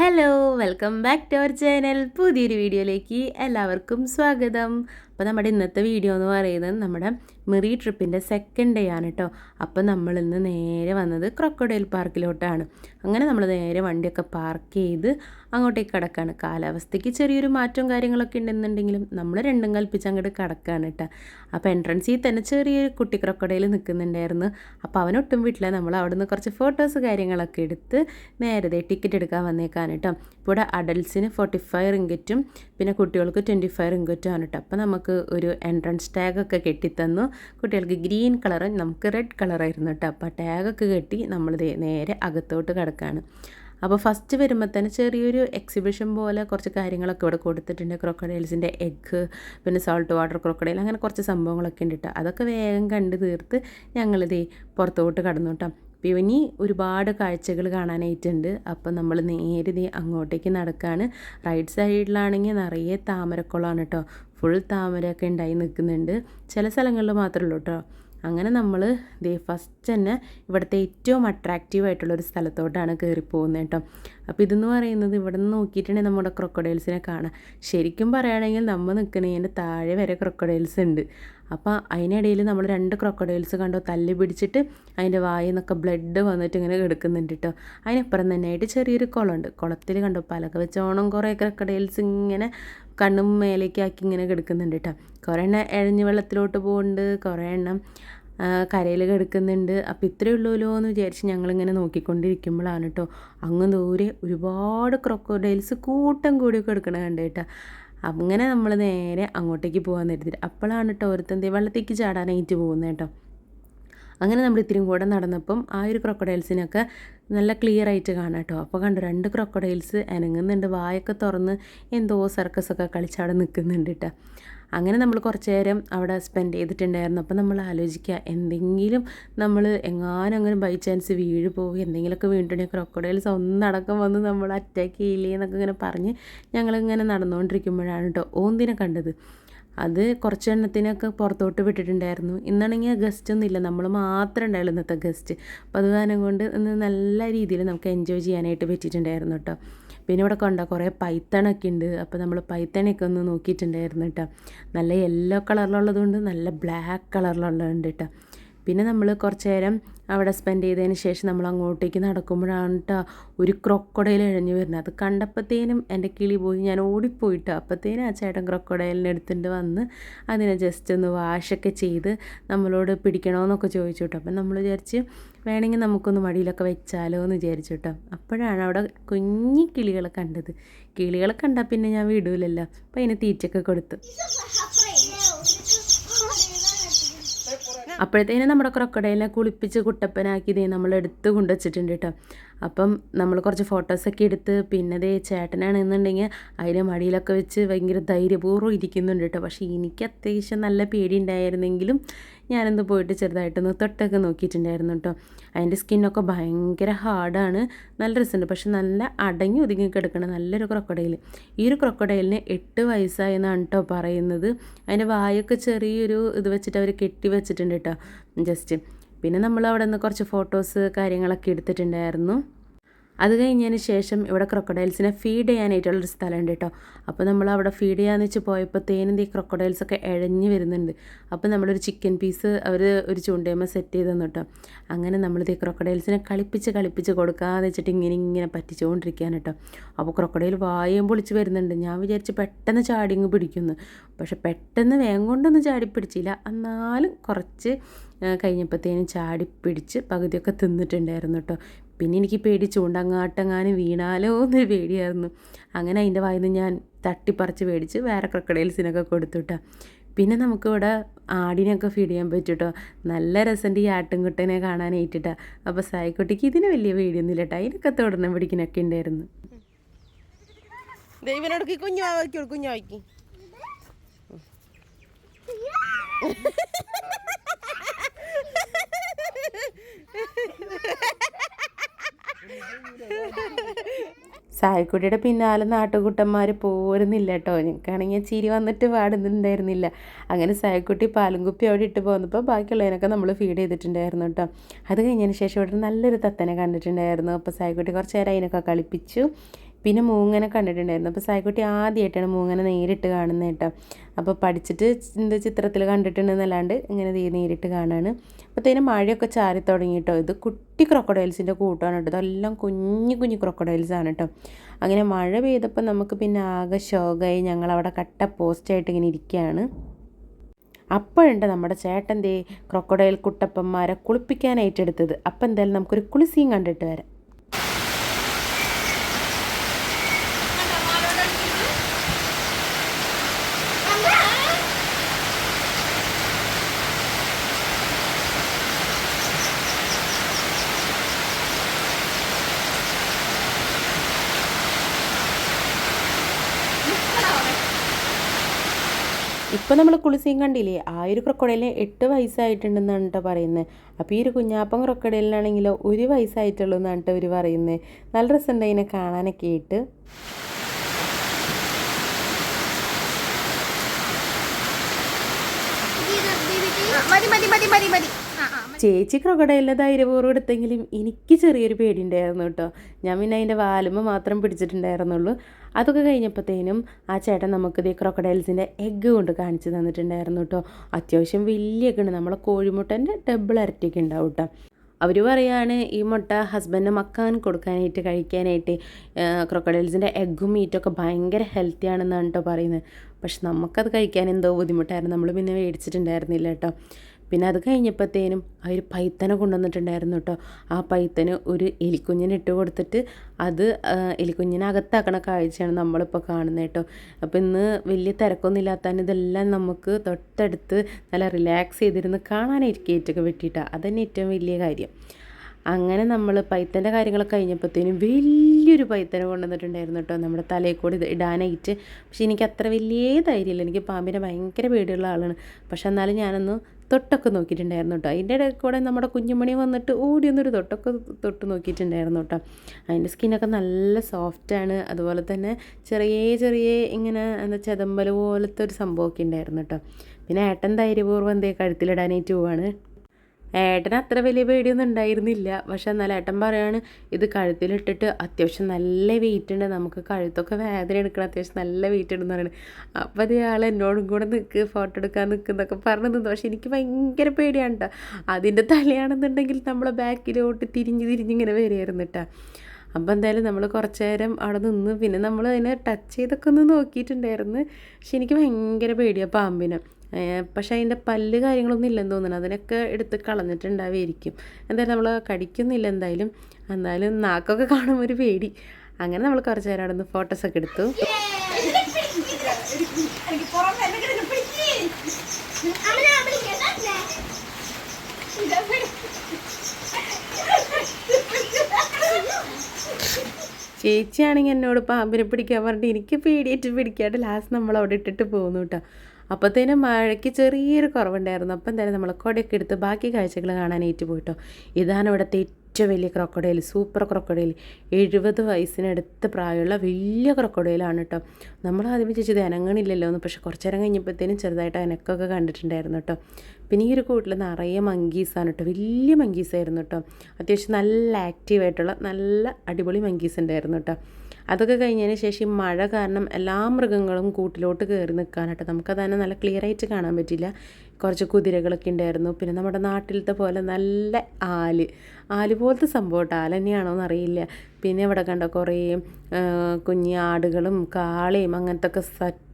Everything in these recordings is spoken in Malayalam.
Hello welcome back to our channel പുതിയൊരു വീഡിയോയിലേക്ക് എല്ലാവർക്കും സ്വാഗതം. അപ്പോൾ നമ്മുടെ ഇന്നത്തെ വീഡിയോ എന്ന് പറയുന്നത് നമ്മുടെ മെറി ട്രിപ്പിന്റെ സെക്കൻഡ് ഡേ ആണ് കേട്ടോ അപ്പോൾ നമ്മൾ ഇന്ന് നേരെ വന്നത് ക്രൊക്കഡൈൽ പാർക്കിലോട്ടാണ് അങ്ങനെ നമ്മൾ നേരെ വണ്ടിയൊക്കെ പാർക്ക് ചെയ്ത് അങ്ങോട്ടേക്ക് കിടക്കുകയാണ് കാലാവസ്ഥയ്ക്ക് ചെറിയൊരു മാറ്റവും കാര്യങ്ങളൊക്കെ ഉണ്ടെന്നുണ്ടെങ്കിലും നമ്മൾ രണ്ടും കൽപ്പിച്ച് അങ്ങോട്ട് കിടക്കുകയാണ് കേട്ടോ അപ്പോൾ എൻട്രൻസിൽ തന്നെ ചെറിയൊരു കുട്ടി ക്രൊക്കഡൈൽ നിൽക്കുന്നുണ്ടായിരുന്നു. അപ്പോൾ അവനൊട്ടും വീട്ടില്ല. നമ്മൾ അവിടെ നിന്ന് കുറച്ച് ഫോട്ടോസ് കാര്യങ്ങളൊക്കെ എടുത്ത് നേരത്തെ ടിക്കറ്റ് എടുക്കാൻ വന്നേക്കാണ് കേട്ടോ ഇവിടെ അഡൽസിന് ഫോർട്ടി ഫൈവ് റിങ്കറ്റും പിന്നെ കുട്ടികൾക്ക് ട്വന്റി ഫൈവ് റിങ്കറ്റാണ് കേട്ടോ അപ്പോൾ നമുക്ക് ഒരു എൻട്രൻസ് ടാഗൊക്കെ കെട്ടിത്തന്നു. കുട്ടികൾക്ക് ഗ്രീൻ കളറ് നമുക്ക് റെഡ് കളറായിരുന്നു കേട്ടോ അപ്പോൾ ടാഗൊക്കെ കെട്ടി നമ്മൾ നേരെ അകത്തോട്ട് കിടക്കുകയാണ് അപ്പോൾ ഫസ്റ്റ് വരുമ്പോൾ തന്നെ ചെറിയൊരു എക്സിബിഷൻ പോലെ കുറച്ച് കാര്യങ്ങളൊക്കെ ഇവിടെ കൊടുത്തിട്ടുണ്ട്. ക്രൊക്കഡൈൽസിന്റെ എഗ്ഗ് പിന്നെ സോൾട്ട് വാട്ടർ ക്രൊക്കഡൈൽ അങ്ങനെ കുറച്ച് സംഭവങ്ങളൊക്കെ ഉണ്ട് കേട്ടോ അതൊക്കെ വേഗം കണ്ട് തീർത്ത് ഞങ്ങളിത് പുറത്തോട്ട് കടന്നു കേട്ടോ അപ്പോൾ ഇവനി ഒരുപാട് കാഴ്ചകൾ കാണാനായിട്ടുണ്ട്. അപ്പോൾ നമ്മൾ നേരെ അങ്ങോട്ടേക്ക് നടക്കുകയാണ് റൈറ്റ് സൈഡിലാണെങ്കിൽ നിറയെ താമരക്കുളമാണ് കേട്ടോ ഫുൾ താമരയൊക്കെ ഉണ്ടായി നിൽക്കുന്നുണ്ട്. ചില സ്ഥലങ്ങളിൽ മാത്രമേ ഉള്ളൂ കേട്ടോ അങ്ങനെ നമ്മൾ ദേ ഫസ്റ്റ് തന്നെ ഇവിടുത്തെ ഏറ്റവും അട്രാക്റ്റീവ് ആയിട്ടുള്ള ഒരു സ്ഥലത്തോട്ടാണ് കയറിപ്പോകുന്നത് കേട്ടോ അപ്പോൾ ഇതെന്ന് പറയുന്നത് ഇവിടെ നിന്ന് നോക്കിയിട്ടുണ്ടെങ്കിൽ നമ്മുടെ ക്രൊക്കഡൈൽസിനെ കാണാം ശരിക്കും പറയുകയാണെങ്കിൽ നമ്മൾ നിൽക്കുന്നതിന്റെ താഴെ വരെ ക്രൊക്കഡൈൽസ് ഉണ്ട്. അപ്പോൾ അതിനിടയിൽ നമ്മൾ രണ്ട് ക്രൊക്കഡൈൽസ് കണ്ടോ തല്ലി പിടിച്ചിട്ട് അതിന്റെ വായിൽ നിന്നൊക്കെ ബ്ലഡ് വന്നിട്ട് ഇങ്ങനെ കിടക്കുന്നുണ്ട് കേട്ടോ അതിനപ്പുറം തന്നെയായിട്ട് ചെറിയൊരു കുളമുണ്ട്. കുളത്തിൽ കണ്ടോ പലക വെച്ചോണം കുറേ ക്രൊക്കഡൈൽസ് ഇങ്ങനെ കണ്ണും മേലേക്കാക്കി ഇങ്ങനെ കിടക്കുന്നുണ്ട് കേട്ടോ കുറേ എണ്ണം എഴഞ്ഞ് വെള്ളത്തിലോട്ട് പോകുന്നുണ്ട് കുറേ എണ്ണം കരയിൽ കിടക്കുന്നുണ്ട്. അപ്പം ഇത്രയേ ഉള്ളൂല്ലോ എന്ന് വിചാരിച്ച് ഞങ്ങളിങ്ങനെ നോക്കിക്കൊണ്ടിരിക്കുമ്പോഴാണ് കേട്ടോ അങ്ങ് ദൂരെ ഒരുപാട് ക്രൊക്കോഡൈൽസ് കൂട്ടം കൂടി കിടക്കണ കണ്ടേട്ടാ അങ്ങനെ നമ്മൾ നേരെ അങ്ങോട്ടേക്ക് പോകാൻ നേരത്തിട്ട് അപ്പോഴാണ് കേട്ടോ ഒരുത്തന്തി വെള്ളത്തേക്ക് ചാടാനായിട്ട് പോകുന്നത് കേട്ടോ അങ്ങനെ നമ്മൾ ഇത്തിരി കൂടെ നടന്നപ്പം ആ ഒരു ക്രൊക്കഡൈൽസിനൊക്കെ നല്ല ക്ലിയർ ആയിട്ട് കാണാം കേട്ടോ അപ്പോൾ കണ്ടു രണ്ട് ക്രൊക്കഡൈൽസ് അനങ്ങുന്നുണ്ട്. വായൊക്കെ തുറന്ന് എന്തോ സർക്കസൊക്കെ കളിച്ചവിടെ നിൽക്കുന്നുണ്ട് കേട്ടോ അങ്ങനെ നമ്മൾ കുറച്ച് നേരം അവിടെ സ്പെൻഡ് ചെയ്തിട്ടുണ്ടായിരുന്നു. അപ്പോൾ നമ്മൾ ആലോചിക്കുക എന്തെങ്കിലും നമ്മൾ എങ്ങാനും അങ്ങനെ ബൈ ചാൻസ് വീഴ് പോകും എന്തെങ്കിലുമൊക്കെ വീണിട്ടുണ്ടെങ്കിൽ ക്രൊക്കഡൈൽസ് ഒന്നടക്കം വന്ന് നമ്മൾ അറ്റാക്ക് ചെയ്യില്ലേ എന്നൊക്കെ ഇങ്ങനെ പറഞ്ഞ് ഞങ്ങളിങ്ങനെ നടന്നുകൊണ്ടിരിക്കുമ്പോഴാണ് കേട്ടോ ഓന്തിനെ കണ്ടത്. അത് കുറച്ച് എണ്ണത്തിനൊക്കെ പുറത്തോട്ട് വിട്ടിട്ടുണ്ടായിരുന്നു. ഇന്നാണെങ്കിൽ ഗസ്റ്റ് ഒന്നും ഇല്ല. നമ്മൾ മാത്രമേ ഉണ്ടായുള്ളൂ ഇന്നത്തെ ഗസ്റ്റ് അപ്പോൾ അത് കാരണം കൊണ്ട് ഇന്ന് നല്ല രീതിയിൽ നമുക്ക് എൻജോയ് ചെയ്യാനായിട്ട് പറ്റിയിട്ടുണ്ടായിരുന്നു കേട്ടോ. പിന്നെ ഇവിടെ കണ്ട കുറേ പൈത്തണൊക്കെ ഉണ്ട്. അപ്പോൾ നമ്മൾ പൈത്തണയൊക്കെ ഒന്ന് നോക്കിയിട്ടുണ്ടായിരുന്നു കേട്ടോ. നല്ല യെല്ലോ കളറിലുള്ളതുകൊണ്ട് നല്ല ബ്ലാക്ക് കളറിലുള്ളതുണ്ട് കേട്ടോ. പിന്നെ നമ്മൾ കുറച്ച് നേരം അവിടെ സ്പെൻഡ് ചെയ്തതിന് ശേഷം നമ്മൾ അങ്ങോട്ടേക്ക് നടക്കുമ്പോഴാണ് കേട്ടോ ഒരു ക്രൊക്കൊടയിൽ ഇഴഞ്ഞു വരുന്നത്. അത് കണ്ടപ്പോഴത്തേനും എന്റെ കിളി പോയി. ഞാൻ ഓടിപ്പോയിട്ടോ അപ്പോഴത്തേനും ആ ചേട്ടൻ ക്രൊക്കൊടയിലിന് എടുത്തിട്ട് വന്ന് അതിനെ ജസ്റ്റ് ഒന്ന് വാഷൊക്കെ ചെയ്ത് നമ്മളോട് പിടിക്കണമെന്നൊക്കെ ചോദിച്ചു കേട്ടോ. അപ്പം നമ്മൾ വിചാരിച്ച് വേണമെങ്കിൽ നമുക്കൊന്ന് മടിയിലൊക്കെ വെച്ചാലോ എന്ന് വിചാരിച്ചു കേട്ടോ. അപ്പോഴാണ് അവിടെ കുഞ്ഞി കിളികളെ കണ്ടത്. കിളികളെ കണ്ടാൽ പിന്നെ ഞാൻ വിടൂലല്ലോ. അപ്പം അതിന് തീറ്റയൊക്കെ കൊടുത്തു. അപ്പോഴത്തേനും നമ്മുടെ ക്രൊക്കടയിലെ കുളിപ്പിച്ച് കുട്ടപ്പനാക്കി ഇതേ നമ്മൾ എടുത്ത് കൊണ്ടുവച്ചിട്ടുണ്ട് കേട്ടോ. അപ്പം നമ്മൾ കുറച്ച് ഫോട്ടോസൊക്കെ എടുത്ത് പിന്നെ ദേ ചേട്ടനാണെന്നുണ്ടെങ്കിൽ അതിന്റെ മടിയിലൊക്കെ വെച്ച് ഭയങ്കര ധൈര്യപൂർവം ഇരിക്കുന്നുണ്ട് കേട്ടോ. പക്ഷേ എനിക്ക് അത്യാവശ്യം നല്ല പേടി ഉണ്ടായിരുന്നെങ്കിലും ഞാനെന്ത് പോയിട്ട് ചെറുതായിട്ടൊന്ന് തൊട്ടൊക്കെ നോക്കിയിട്ടുണ്ടായിരുന്നു കേട്ടോ. അതിന്റെ സ്കിന്നൊക്കെ ഭയങ്കര ഹാർഡാണ്. നല്ല രസമുണ്ട്. പക്ഷെ നല്ല അടങ്ങി ഒതുങ്ങി കിടക്കണം നല്ലൊരു ക്രൊക്കഡൈൽ ഈ ഒരു ക്രൊക്കഡൈലിന് എട്ട് വയസ്സായെന്നാണ് കേട്ടോ പറയുന്നത്. അതിന്റെ വായൊക്കെ ചെറിയൊരു ഇത് വെച്ചിട്ട് അവർ കെട്ടി വെച്ചിട്ടുണ്ട് കേട്ടോ. ജസ്റ്റ്. പിന്നെ നമ്മൾ അവിടെ നിന്ന് കുറച്ച് ഫോട്ടോസ് കാര്യങ്ങളൊക്കെ എടുത്തിട്ടുണ്ടായിരുന്നു. അത് കഴിഞ്ഞതിന് ശേഷം ഇവിടെ ക്രൊക്കഡൈൽസിനെ ഫീഡ് ചെയ്യാനായിട്ടുള്ളൊരു സ്ഥലമുണ്ട് കേട്ടോ അപ്പോൾ നമ്മൾ അവിടെ ഫീഡ് ചെയ്യാന്ന് വെച്ച് പോയപ്പോൾ തേനും ഈ ക്രൊക്കഡൈൽസൊക്കെ ഇഴഞ്ഞ് വരുന്നുണ്ട്. അപ്പോൾ നമ്മളൊരു ചിക്കൻ പീസ് അവർ ഒരു ചൂണ്ടയമ്മ സെറ്റ് ചെയ്ത് തന്നു കേട്ടോ അങ്ങനെ നമ്മൾ ഈ ക്രൊക്കഡൈൽസിനെ കളിപ്പിച്ച് കളിപ്പിച്ച് കൊടുക്കാതെ വെച്ചിട്ട് ഇങ്ങനെ ഇങ്ങനെ പറ്റിച്ചുകൊണ്ടിരിക്കുകയാണ് കേട്ടോ അപ്പോൾ ക്രൊക്കഡൈൽ വായും പൊളിച്ച് വരുന്നുണ്ട്. ഞാൻ വിചാരിച്ച് പെട്ടെന്ന് ചാടിങ്ങ് പിടിക്കുന്നു. പക്ഷെ പെട്ടെന്ന് വേഗം കൊണ്ടൊന്നും ചാടി പിടിച്ചില്ല. എന്നാലും കുറച്ച് കഴിഞ്ഞപ്പോഴത്തേനും ചാടി പിടിച്ച് പകുതിയൊക്കെ തിന്നിട്ടുണ്ടായിരുന്നു കേട്ടോ പിന്നെ എനിക്ക് പേടി ചൂണ്ടങ്ങാട്ടങ്ങാനും വീണാലോ എന്നൊരു പേടിയായിരുന്നു. അങ്ങനെ അതിന്റെ വായിൽ നിന്ന് ഞാൻ തട്ടിപ്പറിച്ച് മേടിച്ച് വേറെ ക്രക്കഡൈൽസിനൊക്കെ കൊടുത്തുട്ടാ. പിന്നെ നമുക്കിവിടെ ആടിനെയൊക്കെ ഫീഡ് ചെയ്യാൻ പറ്റൂട്ടോ? നല്ല രസമുണ്ട് ഈ ആട്ടിൻകുട്ടനെ കാണാനായിട്ടിട്ടാ. അപ്പോൾ സായിക്കുട്ടിക്ക് ഇതിന് വലിയ പേടിയൊന്നുമില്ല കേട്ടോ അതിനൊക്കെ തുടർന്ന് പിടിക്കുന്നൊക്കെ ഉണ്ടായിരുന്നു. ദൈവനോട് കുഞ്ഞു കുഞ്ഞു സായിക്കുട്ടിയുടെ പിന്നാലെ നാട്ടുകൂട്ടന്മാർ പോരുന്നില്ല കേട്ടോ. എനിക്കാണെങ്കിൽ ചിരി വന്നിട്ട് പാടുന്നുണ്ടായിരുന്നില്ല. അങ്ങനെ സായിക്കുട്ടി പാലും കുപ്പി അവിടെ ഇട്ട് പോന്നപ്പോൾ ബാക്കിയുള്ളതിനൊക്കെ നമ്മൾ ഫീഡ് ചെയ്തിട്ടുണ്ടായിരുന്നു കേട്ടോ. അത് കഴിഞ്ഞതിന് ശേഷം ഇവിടെ നല്ലൊരു തത്തനെ കണ്ടിട്ടുണ്ടായിരുന്നു. അപ്പോൾ സായിക്കുട്ടി കുറച്ച് നേരം അതിനൊക്കെ കളിപ്പിച്ചു. പിന്നെ മൂങ്ങനെ കണ്ടിട്ടുണ്ടായിരുന്നു. അപ്പോൾ സായിക്കുട്ടി ആദ്യമായിട്ടാണ് മൂങ്ങനെ നേരിട്ട് കാണുന്നത് കേട്ടോ. അപ്പോൾ പഠിച്ചിട്ട് എന്ത് ചിത്രത്തിൽ കണ്ടിട്ടുണ്ടെന്നല്ലാണ്ട് ഇങ്ങനെ നേരിട്ട് കാണാണ്. അപ്പോഴത്തേനും മഴയൊക്കെ ചാരി തുടങ്ങി കേട്ടോ. ഇത് കുട്ടി ക്രൊക്കഡൈൽസിന്റെ കൂട്ടമാണ് കേട്ടോ. ഇതെല്ലാം കുഞ്ഞു കുഞ്ഞു ക്രൊക്കഡൈൽസ് ആണ് കേട്ടോ. അങ്ങനെ മഴ പെയ്തപ്പോൾ നമുക്ക് പിന്നെ ആകെ ശോകമായി ഞങ്ങളവിടെ കട്ട പോസ്റ്റായിട്ട് ഇങ്ങനെ ഇരിക്കുകയാണ്. അപ്പോഴുണ്ട് നമ്മുടെ ചേട്ടന്റെ ക്രൊക്കഡൈൽ കുട്ടപ്പന്മാരെ കുളിപ്പിക്കാനായിട്ട് എടുത്തത് അപ്പം എന്തായാലും നമുക്കൊരു കുളിസിയും കണ്ടിട്ട് വരാം. ഇപ്പോൾ നമ്മൾ കുളിസിയും കണ്ടില്ലേ? ആ ഒരു ക്രൊക്കഡൈലിന് എട്ട് വയസ്സായിട്ടുണ്ടെന്നാണ് കേട്ടോ പറയുന്നത് അപ്പോൾ ഈ ഒരു കുഞ്ഞാപ്പം ക്രൊക്കഡൈലിനാണെങ്കിലോ ഒരു വയസ്സായിട്ടുള്ളൂ എന്നാണ് കേട്ടോ ഇവർ പറയുന്നത് നല്ല രസമുണ്ട് അതിനെ കാണാനൊക്കെ ആയിട്ട്? മതി മതി മതി മതി മതി. ചേച്ചി ക്രൊക്കടയിലെ ധൈര്യപൂർവം എടുത്തെങ്കിലും എനിക്ക് ചെറിയൊരു പേടിയുണ്ടായിരുന്നു കേട്ടോ. ഞാൻ പിന്നെ അതിന്റെ വാലുമ്പ് മാത്രം പിടിച്ചിട്ടുണ്ടായിരുന്നുള്ളൂ. അതൊക്കെ കഴിഞ്ഞപ്പോഴത്തേനും ആ ചേട്ടൻ നമുക്ക് ഈ ക്രൊക്കഡൈൽസിന്റെ എഗ്ഗ് കൊണ്ട് കാണിച്ചു തന്നിട്ടുണ്ടായിരുന്നു കേട്ടോ. അത്യാവശ്യം വലിയ ഉണ്ട്. നമ്മളെ കോഴിമുട്ടന്റെ ഡബിൾ ഇരട്ടിയൊക്കെ ഉണ്ടാവും കേട്ടോ. അവർ പറയാണ് ഈ മുട്ട ഹസ്ബൻഡിന് മക്കാൻ കൊടുക്കാനായിട്ട് കഴിക്കാനായിട്ട് ക്രൊക്കഡൈൽസിന്റെ എഗ്ഗും മീറ്റൊക്കെ ഭയങ്കര ഹെൽത്തി ആണെന്നാണ് കേട്ടോ പറയുന്നത്. പക്ഷെ നമുക്കത് കഴിക്കാൻ എന്തോ ബുദ്ധിമുട്ടായിരുന്നു. നമ്മൾ പിന്നെ മേടിച്ചിട്ടുണ്ടായിരുന്നില്ല കേട്ടോ. പിന്നെ അത് കഴിഞ്ഞപ്പോഴത്തേനും ആ ഒരു പൈത്തനെ കൊണ്ടുവന്നിട്ടുണ്ടായിരുന്നു കേട്ടോ. ആ പൈത്തന് ഒരു എലിക്കുഞ്ഞിന് ഇട്ട് കൊടുത്തിട്ട് അത് എലിക്കുഞ്ഞിനെ അകത്താക്കണ കാഴ്ചയാണ് നമ്മളിപ്പോൾ കാണുന്നത് കേട്ടോ. അപ്പോൾ ഇന്ന് വലിയ തിരക്കൊന്നും ഇതെല്ലാം നമുക്ക് തൊട്ടടുത്ത് നല്ല റിലാക്സ് ചെയ്തിരുന്ന് കാണാനായിരിക്കും കേറ്റൊക്കെ വെട്ടിയിട്ടാണ് അതന്നെ ഏറ്റവും വലിയ കാര്യം. അങ്ങനെ നമ്മൾ പൈത്തന്റെ കാര്യങ്ങളൊക്കെ കഴിഞ്ഞപ്പോഴത്തേനും വലിയൊരു പൈത്തനെ കൊണ്ടുവന്നിട്ടുണ്ടായിരുന്നു കേട്ടോ. നമ്മുടെ തലയിൽ കൂടി ഇടാനായിട്ട്. പക്ഷേ എനിക്ക് അത്ര വലിയ ധൈര്യമില്ല. എനിക്ക് പാമ്പിനെ ഭയങ്കര പേടിയുള്ള ആളാണ്. പക്ഷെ എന്നാലും ഞാനൊന്ന് തൊട്ടൊക്കെ നോക്കിയിട്ടുണ്ടായിരുന്നു കേട്ടോ. അതിന്റെ ഇടയിൽ കൂടെ നമ്മുടെ കുഞ്ഞുമണി വന്നിട്ട് ഓടി ഒന്നൊരു തൊട്ടൊക്കെ തൊട്ട് നോക്കിയിട്ടുണ്ടായിരുന്നു കേട്ടോ. അതിന്റെ സ്കിന്നൊക്കെ നല്ല സോഫ്റ്റാണ് അതുപോലെ തന്നെ ചെറിയ ചെറിയ ഇങ്ങനെ എന്താ ചെതമ്പൽ പോലത്തെ ഒരു സംഭവമൊക്കെ ഉണ്ടായിരുന്നു കേട്ടോ. പിന്നെ ഏട്ടൻ ധൈര്യപൂർവം എന്തേ കഴുത്തിലിടാനായിട്ട് പോവാണ്. ഏട്ടന് അത്ര വലിയ പേടിയൊന്നും ഉണ്ടായിരുന്നില്ല. പക്ഷെ എന്നാൽ ഏട്ടൻ പറയാണ് ഇത് കഴുത്തിലിട്ടിട്ട് അത്യാവശ്യം നല്ല വെയിറ്റ് ഉണ്ട്. നമുക്ക് കഴുത്തൊക്കെ വേദന എടുക്കണം. അത്യാവശ്യം നല്ല വെയിറ്റ് ഉണ്ടെന്ന് പറയുന്നത് അപ്പോൾ അത് ഇയാൾ എന്നോടും കൂടെ നിൽക്ക് ഫോട്ടോ എടുക്കാൻ നിൽക്കുന്നൊക്കെ പറഞ്ഞു നിന്നു. പക്ഷെ എനിക്ക് ഭയങ്കര പേടിയാണ് കേട്ടോ അതിന്റെ തലയാണെന്നുണ്ടെങ്കിൽ നമ്മളെ ബാക്കിലോട്ട് തിരിഞ്ഞ് തിരിഞ്ഞിങ്ങനെ വരികയായിരുന്നു കേട്ടോ അപ്പോൾ എന്തായാലും നമ്മൾ കുറച്ച് നേരം അവിടെ നിന്ന് പിന്നെ നമ്മൾ അതിനെ ടച്ച് ചെയ്തൊക്കെ ഒന്ന് നോക്കിയിട്ടുണ്ടായിരുന്നു. പക്ഷെ എനിക്ക് ഭയങ്കര പേടിയാണ് പാമ്പിനെ. പക്ഷേ അതിന്റെ പല്ല് കാര്യങ്ങളൊന്നും ഇല്ലെന്ന് തോന്നുന്നു. അതിനൊക്കെ എടുത്ത് കളഞ്ഞിട്ടുണ്ടാവുമായിരിക്കും. എന്തായാലും നമ്മൾ കടിക്കുന്നില്ല എന്തായാലും. എന്നാലും നാക്കൊക്കെ കാണുമ്പോൾ ഒരു പേടി. അങ്ങനെ നമ്മൾ കുറച്ച് നേരം അവിടെ നിന്ന് ഫോട്ടോസൊക്കെ എടുത്തു. ചേച്ചിയാണെങ്കിൽ എന്നോട് പാമ്പിനെ പിടിക്കാൻ പറഞ്ഞിട്ട് എനിക്ക് പേടിയായിട്ട് പിടിക്കാണ്ട് ലാസ്റ്റ് നമ്മൾ അവിടെ ഇട്ടിട്ട് പോകുന്നു കേട്ടോ. അപ്പോഴത്തേനും മഴയ്ക്ക് ചെറിയൊരു കുറവുണ്ടായിരുന്നു. അപ്പം തന്നെ നമ്മൾ കുടയൊക്കെ എടുത്ത് ബാക്കി കാഴ്ചകൾ കാണാനായിട്ട് പോയിട്ടോ ഇതാണ് ഇവിടുത്തെ ഏറ്റവും വലിയ ക്രൊക്കഡൈൽ സൂപ്പർ ക്രൊക്കഡൈൽ. എഴുപത് വയസ്സിനടുത്ത് പ്രായമുള്ള വലിയ ക്രൊക്കഡൈലാണ് കേട്ടോ നമ്മൾ ആദ്യം വിചാരിച്ചത് അനങ്ങണില്ലല്ലോ എന്ന്. പക്ഷേ കുറച്ച് നേരം കഴിഞ്ഞപ്പോഴത്തേനും ചെറുതായിട്ട് അനക്കൊക്കെ കണ്ടിട്ടുണ്ടായിരുന്നു കേട്ടോ പിന്നെ ഈ ഒരു കൂട്ടിൽ നിറയെ മങ്കീസാണ് കേട്ടോ വലിയ മങ്കീസായിരുന്നു കേട്ടോ അത്യാവശ്യം നല്ല ആക്റ്റീവായിട്ടുള്ള നല്ല അടിപൊളി മങ്കീസ് ഉണ്ടായിരുന്നു കേട്ടോ അതൊക്കെ കഴിഞ്ഞതിന് ശേഷം മഴ കാരണം എല്ലാ മൃഗങ്ങളും കൂട്ടിലോട്ട് കയറി നിൽക്കാനായിട്ട് നമുക്കത് തന്നെ നല്ല ക്ലിയർ ആയിട്ട് കാണാൻ പറ്റില്ല കുറച്ച് കുതിരകളൊക്കെ ഉണ്ടായിരുന്നു. പിന്നെ നമ്മുടെ നാട്ടിലത്തെ പോലെ നല്ല ആൽ. ആൽ പോലത്തെ സംഭവം ആൽ എന്നറിയില്ല പിന്നെ ഇവിടെ കണ്ട കുറേ കുഞ്ഞി ആടുകളും കാളയും അങ്ങനത്തെ ഒക്കെ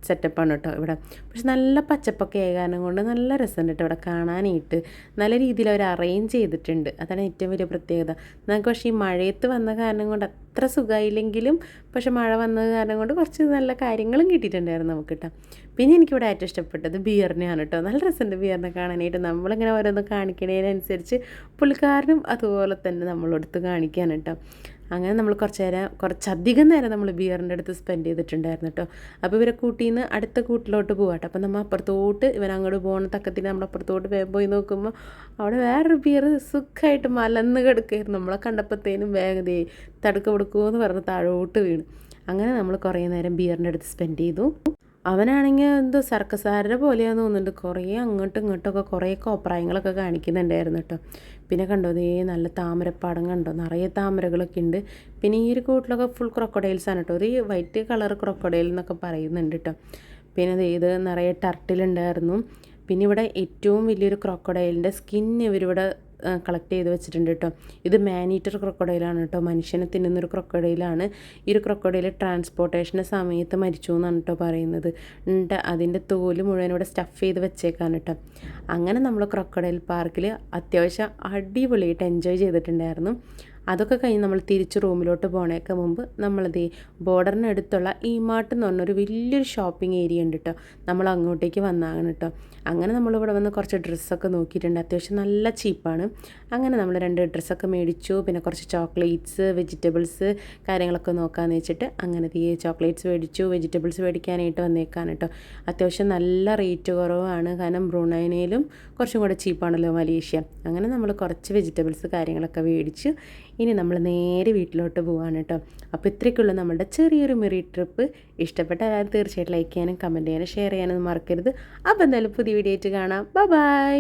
സെറ്റപ്പാണ് കേട്ടോ ഇവിടെ. പക്ഷെ നല്ല പച്ചപ്പൊക്കെ ആയ കാരണം കൊണ്ട് നല്ല രസമുണ്ട് കേട്ടോ ഇവിടെ കാണാനായിട്ട്. നല്ല രീതിയിൽ അവർ അറേഞ്ച് ചെയ്തിട്ടുണ്ട്. അതാണ് ഏറ്റവും വലിയ പ്രത്യേകത. നമുക്ക് പക്ഷേ ഈ മഴയത്ത് വന്ന കാരണം കൊണ്ട് അത്ര സുഖമായില്ലെങ്കിലും പക്ഷെ മഴ വന്നത് കാരണം കൊണ്ട് കുറച്ച് നല്ല കാര്യങ്ങളും കിട്ടിയിട്ടുണ്ടായിരുന്നു നമുക്ക് കേട്ടോ പിന്നെ എനിക്കിവിടെ ഏറ്റവും ഇഷ്ടപ്പെട്ടത് ബിയറിനെയാണ് കേട്ടോ നല്ല രസമുണ്ട് ബിയറിനെ കാണാനായിട്ട്. നമ്മളിങ്ങനെ ഓരോന്ന് കാണിക്കണതിനനുസരിച്ച് പുള്ളിക്കാരനും അതുപോലെ തന്നെ നമ്മളെടുത്ത് കാണിക്കാൻ കേട്ടോ അങ്ങനെ നമ്മൾ കുറച്ച് നേരം കുറച്ചധികം നേരം നമ്മൾ ബിയറിന്റെ അടുത്ത് സ്പെൻഡ് ചെയ്തിട്ടുണ്ടായിരുന്നു കേട്ടോ അപ്പോൾ ഇവരെ കൂട്ടിന്ന് അടുത്ത കൂട്ടിലോട്ട് പോകാട്ടോ അപ്പോൾ നമ്മൾ അപ്പുറത്തോട്ട് ഇവൻ അങ്ങോട്ട് പോകുന്ന തക്കത്തിൽ നമ്മൾ അപ്പുറത്തോട്ട് പോയി നോക്കുമ്പോൾ അവിടെ വേറൊരു ബിയർ സുഖമായിട്ട് മലന്ന് കിടക്കുകയായിരുന്നു നമ്മളെ കണ്ടപ്പോഴത്തേനും വേഗതയെ തടുക്ക കൊടുക്കുമോ എന്ന് പറഞ്ഞ് താഴോട്ട് വീണ്. അങ്ങനെ നമ്മൾ കുറേ നേരം ബിയറിന്റെ അടുത്ത് സ്പെൻഡ് ചെയ്തു. അവനാണെങ്കിൽ എന്തോ സർക്കസാരുടെ പോലെയാന്ന് തോന്നുന്നുണ്ട്. കുറേ അങ്ങോട്ടും ഇങ്ങോട്ടൊക്കെ കുറേ കോപ്രായങ്ങളൊക്കെ കാണിക്കുന്നുണ്ടായിരുന്നു കേട്ടോ. പിന്നെ കണ്ടോ ദേ നല്ല താമരപ്പാടം കണ്ടോ? നിറയെ താമരകളൊക്കെ ഉണ്ട്. പിന്നെ ഈ ഒരു കൂട്ടിലൊക്കെ ഫുൾ ക്രൊക്കഡൈൽസ് ആണ് കേട്ടോ. ഒരു വൈറ്റ് കളർ ക്രൊക്കഡൈൽ എന്നൊക്കെ പറയുന്നുണ്ട് കേട്ടോ. പിന്നെ ഇത് നിറയെ ടർട്ടിലുണ്ടായിരുന്നു പിന്നെ ഇവിടെ ഏറ്റവും വലിയൊരു ക്രൊക്കഡൈലിന്റെ സ്കിൻ ഇവരിവിടെ കളക്ട് ചെയ്ത് വെച്ചിട്ടുണ്ട് കേട്ടോ ഇത് മാനീറ്റർ ക്രൊക്കഡൈലാണ് കേട്ടോ മനുഷ്യനെ തിന്നുന്നൊരു ക്രൊക്കഡൈലാണ് ഈ ഒരു ക്രൊക്കഡൈൽ ട്രാൻസ്പോർട്ടേഷന്റെ സമയത്ത് മരിച്ചു എന്നാണ് കേട്ടോ പറയുന്നത്. ഉണ്ട് അതിന്റെ തോൽ മുഴുവൻ ഇവിടെ സ്റ്റഫ് ചെയ്ത് വെച്ചേക്കാണ് കേട്ടോ അങ്ങനെ നമ്മൾ ക്രൊക്കഡൈൽ പാർക്കിൽ അത്യാവശ്യം അടിപൊളിയായിട്ട് എൻജോയ് ചെയ്തിട്ടുണ്ടായിരുന്നു. അതൊക്കെ കഴിഞ്ഞ് നമ്മൾ തിരിച്ച് റൂമിലോട്ട് പോണേക്ക് മുമ്പ് നമ്മളത് ബോർഡറിനടുത്തുള്ള ഈ മാട്ട് എന്ന് പറഞ്ഞൊരു വലിയൊരു ഷോപ്പിംഗ് ഏരിയ ഉണ്ട് കേട്ടോ നമ്മൾ അങ്ങോട്ടേക്ക് വന്നാണ് കേട്ടോ അങ്ങനെ നമ്മളിവിടെ വന്ന് കുറച്ച് ഡ്രസ്സൊക്കെ നോക്കിയിട്ടുണ്ട്. അത്യാവശ്യം നല്ല ചീപ്പാണ് അങ്ങനെ നമ്മൾ രണ്ട് ഡ്രസ്സൊക്കെ മേടിച്ചു. പിന്നെ കുറച്ച് ചോക്ലേറ്റ്സ് വെജിറ്റബിൾസ് കാര്യങ്ങളൊക്കെ നോക്കാമെന്ന് വെച്ചിട്ട് അങ്ങനെ ഈ ചോക്ലേറ്റ്സ് മേടിച്ചു. വെജിറ്റബിൾസ് മേടിക്കാനായിട്ട് വന്നേക്കാണ് കേട്ടോ അത്യാവശ്യം നല്ല റേറ്റ് കുറവാണ്. കാരണം ബ്രൂണൈനയിലും കുറച്ചും കൂടെ ചീപ്പാണല്ലോ മലേഷ്യ. അങ്ങനെ നമ്മൾ കുറച്ച് വെജിറ്റബിൾസ് കാര്യങ്ങളൊക്കെ മേടിച്ചു ഇനി നമ്മൾ നേരെ വീട്ടിലോട്ട് പോവാണ് കേട്ടോ. അപ്പോൾ ഇത്രയ്ക്കുള്ള നമ്മുടെ ചെറിയൊരു മെറി ട്രിപ്പ്. ഇഷ്ടപ്പെട്ട എല്ലാവരും തീർച്ചയായിട്ടും ലൈക്ക് ചെയ്യാനും കമന്റ് ചെയ്യാനും ഷെയർ ചെയ്യാനും മറക്കരുത്. അപ്പോൾ എന്തായാലും പുതിയ വീഡിയോ ആയിട്ട് കാണാം. ബൈ